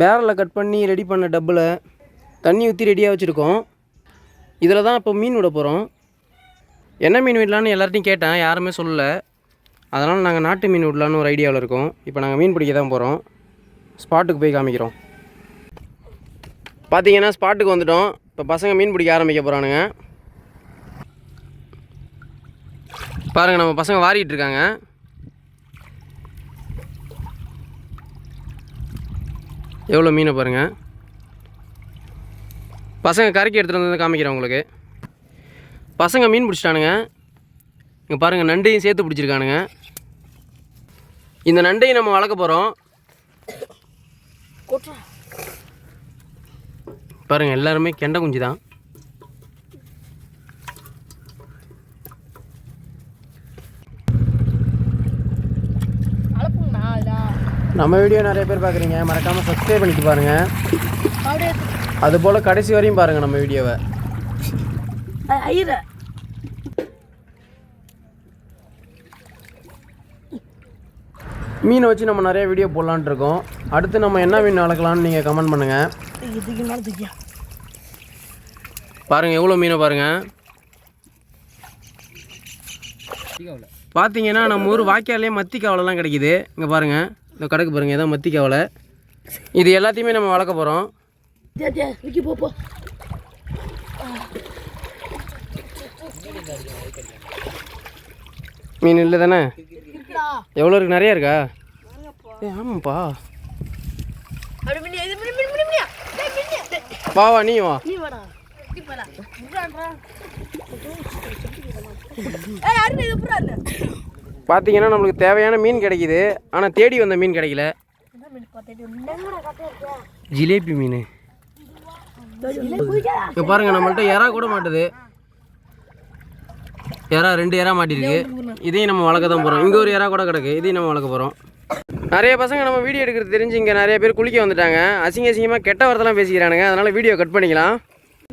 பேரலை கட் பண்ணி ரெடி பண்ண டப்பில் தண்ணி ஊற்றி ரெடியாக வச்சுருக்கோம். இதில் தான் இப்போ மீன் விட போகிறோம். என்ன மீன் விடலான்னு எல்லார்ட்டையும் கேட்டேன் யாருமே சொல்லலை. அதனால் நாங்கள் நாட்டு மீன் விடலான்னு ஒரு ஐடியாவில் இருக்கோம். இப்போ நாங்கள் மீன் பிடிக்க தான் போகிறோம். ஸ்பாட்டுக்கு போய் காமிக்கிறோம். பார்த்தீங்கன்னா ஸ்பாட்டுக்கு வந்துட்டோம். இப்போ பசங்க மீன் பிடிக்க ஆரம்பிக்க போகிறானுங்க. பாருங்கள் நம்ம பசங்க வாரிக்கிட்டு இருக்காங்க. எவ்வளோ மீனை பாருங்கள் பசங்க கரைக்கு எடுத்துகிட்டு வந்து காமிக்கிறேன் உங்களுக்கு. பசங்க மீன் பிடிச்சிட்டானுங்க. இங்கே பாருங்கள் நண்டையும் சேர்த்து பிடிச்சிருக்கானுங்க. இந்த நண்டையும் நம்ம வளர்க்க போகிறோம் பாருங்கள் எல்லாருமே கெண்டை குஞ்சு தான் நம்ம வீடியோ நிறைய பேர் பார்க்குறீங்க. மறக்காமல் சப்ஸ்கிரைப் பண்ணிட்டு பாருங்கள் அதுபோல் கடைசி வரையும் பாருங்கள் நம்ம வீடியோவை மீனை வச்சு நம்ம நிறைய வீடியோ போடலான்ட்டு இருக்கோம். அடுத்து நம்ம என்ன மீன் வளர்க்கலாம்னு நீங்கள் கமெண்ட் பண்ணுங்கள் பாருங்கள் எவ்வளோ மீனை பாருங்கள் பார்த்தீங்கன்னா நம்ம ஊர் வாய்க்காலே மத்தி கவலைலாம் கிடைக்குது. இங்கே பாருங்கள் இந்த கடைக்கு பாருங்கள் இதான் மத்தி கவலை இது எல்லாத்தையுமே நம்ம வளர்க்க போகிறோம் மீன் இல்லை தானே? எவ்வளோ இருக்கு? நிறையா இருக்கா? ஏ ஆமாப்பா. வா வா நீ வா. ஏய் அருண் இது? பார்த்தீங்கன்னா நம்மளுக்கு தேவையான மீன் கிடைக்குது. ஆனால் தேடி வந்த மீன் கிடைக்கல. ஜிலேபி மீன். இப்போ பாருங்கள் நம்மள்ட்ட எறா கூட மாட்டுது. எறா ரெண்டு எறா மாட்டிருக்கு. இதையும் நம்ம வளர்க்க தான் போகிறோம் இங்கே ஒரு எறா கூட கிடக்கு. இதையும் நம்ம வளர்க்க போகிறோம் நிறைய பசங்க நம்ம வீடியோ எடுக்கிறது தெரிஞ்சு இங்கே நிறைய பேர் குளிக்க வந்துட்டாங்க. அசிங்க அசிங்கமாக கெட்ட வார்த்தைலாம் பேசிக்கிறானுங்க. அதனால் வீடியோ கட் பண்ணிக்கலாம்.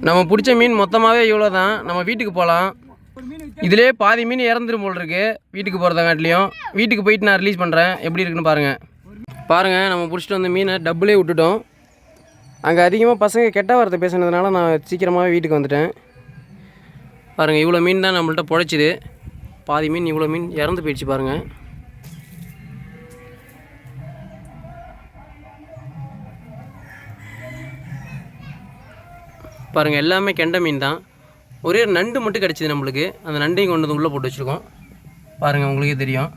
நம்ம பிடிச்ச மீன் மொத்தமாகவே இவ்வளோ தான் நம்ம வீட்டுக்கு போகலாம். இதிலே பாதி மீன் இறந்துரும் போல் இருக்கு வீட்டுக்கு போகிறதங்காட்டிலையும் வீட்டுக்கு போயிட்டு நான் ரிலீஸ் பண்ணுறேன் எப்படி இருக்குன்னு பாருங்கள் பாருங்கள் நம்ம பிடிச்சிட்டு வந்த மீனை டப்புலே விட்டுட்டோம். அங்கே அதிகமாக பசங்க கெட்ட வார்த்தை பேசுனதுனால நான் சீக்கிரமாகவே வீட்டுக்கு வந்துட்டேன். பாருங்கள் இவ்வளோ மீன் தான் நம்மள்ட்ட பொழைச்சிது. பாதி மீன் இவ்வளோ மீன் இறந்து போயிடுச்சு பாருங்கள் பாருங்கள் எல்லாமே கெண்ட மீன் தான். ஒரே ஒரு நண்டு மட்டும் கிடச்சிது நம்மளுக்கு. அந்த நண்டையும் கொண்டு வந்து உள்ளே போட்டு வச்சுருக்கோம். பாருங்கள் உங்களுக்கே தெரியும்.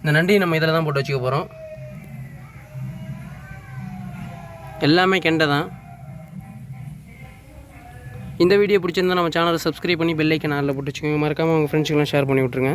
இந்த நண்டையும் நம்ம இதில் தான் போட்டு வச்சுக்க போகிறோம் எல்லாமே கெண்டை தான். இந்த வீடியோ பிடிச்சிருந்தா நம்ம சேனலை சப்ஸ்கிரைப் பண்ணி பெல்லைக்கன் ஐக்கன் போட்டு வச்சுக்கோங்க. மறக்காமல் உங்கள் ஃப்ரெண்ட்ஸுக்கெல்லாம் ஷேர் பண்ணி விட்ருங்க